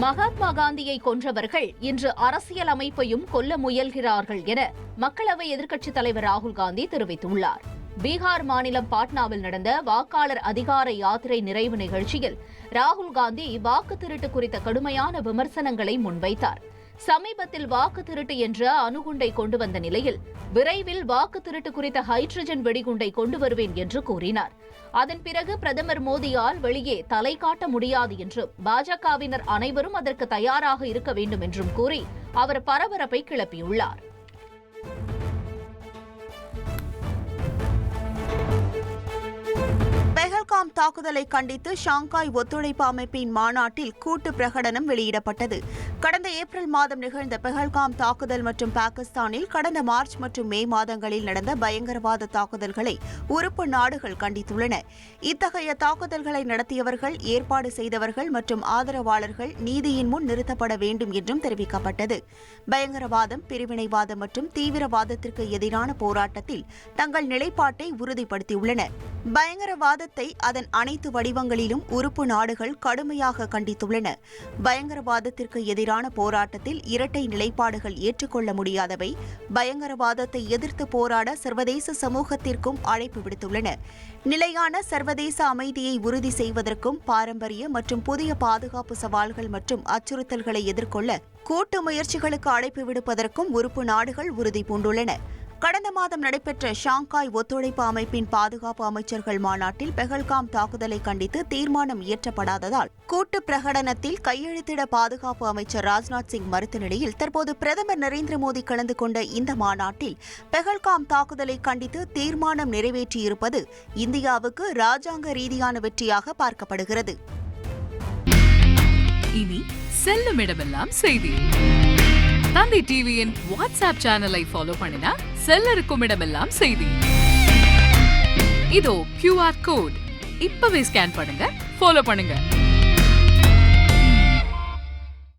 மகாத்மா காந்தியை கொன்றவர்கள் இன்று அரசியல் அமைப்பையும் கொல்ல முயல்கிறார்கள் என மக்களவை எதிர்க்கட்சித் தலைவர் ராகுல் காந்தி தெரிவித்துள்ளார். பீகார் மாநிலம் பாட்னாவில் நடந்த வாக்காளர் அதிகார யாத்திரை நிறைவு நிகழ்ச்சியில் ராகுல் காந்தி வாக்கு திருட்டு குறித்த கடுமையான விமர்சனங்களை முன்வைத்தார். சமீபத்தில் வாக்கு திருட்டு என்ற அணுகுண்டை கொண்டு வந்த நிலையில் விரைவில் வாக்கு திருட்டு குறித்த ஹைட்ரஜன் வெடிகுண்டை கொண்டு வருவேன் என்று கூறினார். அதன் பிறகு பிரதமர் மோடியால் வெளியே தலை காட்ட முடியாது என்றும் பாஜகவினர் அனைவரும் அதற்கு தயாராக இருக்க வேண்டும் என்றும் கூறி அவர் பரபரப்பை கிளப்பியுள்ளார். பெஹல்காம் தாக்குதலை கண்டித்து ஷாங்காய் ஒத்துழைப்பு அமைப்பின் மாநாட்டில் கூட்டு பிரகடனம் வெளியிடப்பட்டது. கடந்த ஏப்ரல் மாதம் நிகழ்ந்த பெஹல்காம் தாக்குதல் மற்றும் பாகிஸ்தானில் கடந்த மார்ச் மற்றும் மே மாதங்களில் நடந்த பயங்கரவாத தாக்குதல்களை உறுப்பு நாடுகள் கண்டித்துள்ளன. இத்தகைய தாக்குதல்களை நடத்தியவர்கள் ஏற்பாடு செய்தவர்கள் மற்றும் ஆதரவாளர்கள் நீதியின் முன் நிறுத்தப்பட வேண்டும் என்றும் தெரிவிக்கப்பட்டது. பயங்கரவாதம் பிரிவினைவாதம் மற்றும் தீவிரவாதத்திற்கு எதிரான போராட்டத்தில் தங்கள் நிலைப்பாட்டை உறுதிப்படுத்தியுள்ளன பயங்கரவாதத்தை அதன் அனைத்து வடிவங்களிலும் உறுப்பு நாடுகள் கடுமையாக கண்டித்துள்ளன. பயங்கரவாதத்திற்கு எதிரான போராட்டத்தில் இரட்டை நிலைப்பாடுகள் ஏற்றுக்கொள்ள முடியாதவை பயங்கரவாதத்தை எதிர்த்து போராட சர்வதேச சமூகத்திற்கும் அழைப்பு விடுத்துள்ளன. நிலையான சர்வதேச அமைதியை உறுதி செய்வதற்கும் பாரம்பரிய மற்றும் புதிய பாதுகாப்பு சவால்கள் மற்றும் அச்சுறுத்தல்களை எதிர்கொள்ள கூட்டு முயற்சிகளுக்கு அழைப்பு விடுப்பதற்கும் உறுப்பு நாடுகள் உறுதி பூண்டுள்ளன கடந்த மாதம் நடைபெற்ற ஷாங்காய் ஒத்துழைப்பு அமைப்பின் பாதுகாப்பு அமைச்சர்கள் மாநாட்டில் பெஹல்காம் தாக்குதலை கண்டித்து தீர்மானம் இயற்றப்படாததால் கூட்டு பிரகடனத்தில் கையெழுத்திட பாதுகாப்பு அமைச்சர் ராஜ்நாத் சிங் மறுத்த நிலையில் தற்போது பிரதமர் நரேந்திர மோடி கலந்து கொண்ட இந்த மாநாட்டில் பெஹல்காம் தாக்குதலை கண்டித்து தீர்மானம் நிறைவேற்றியிருப்பது இந்தியாவுக்கு ராஜாங்க ரீதியான வெற்றியாக பார்க்கப்படுகிறது. இனி செல்லும் இடமெல்லாம் செய்தி. தந்தி டிவியின் வாட்ஸ்அப் சேனலை ஃபாலோ பண்ணினா செல்ல இருக்கும் இடமெல்லாம் செய்தி. இதோ கியூஆர் கோட் இப்பவே ஸ்கேன் பண்ணுங்க ஃபாலோ பண்ணுங்க.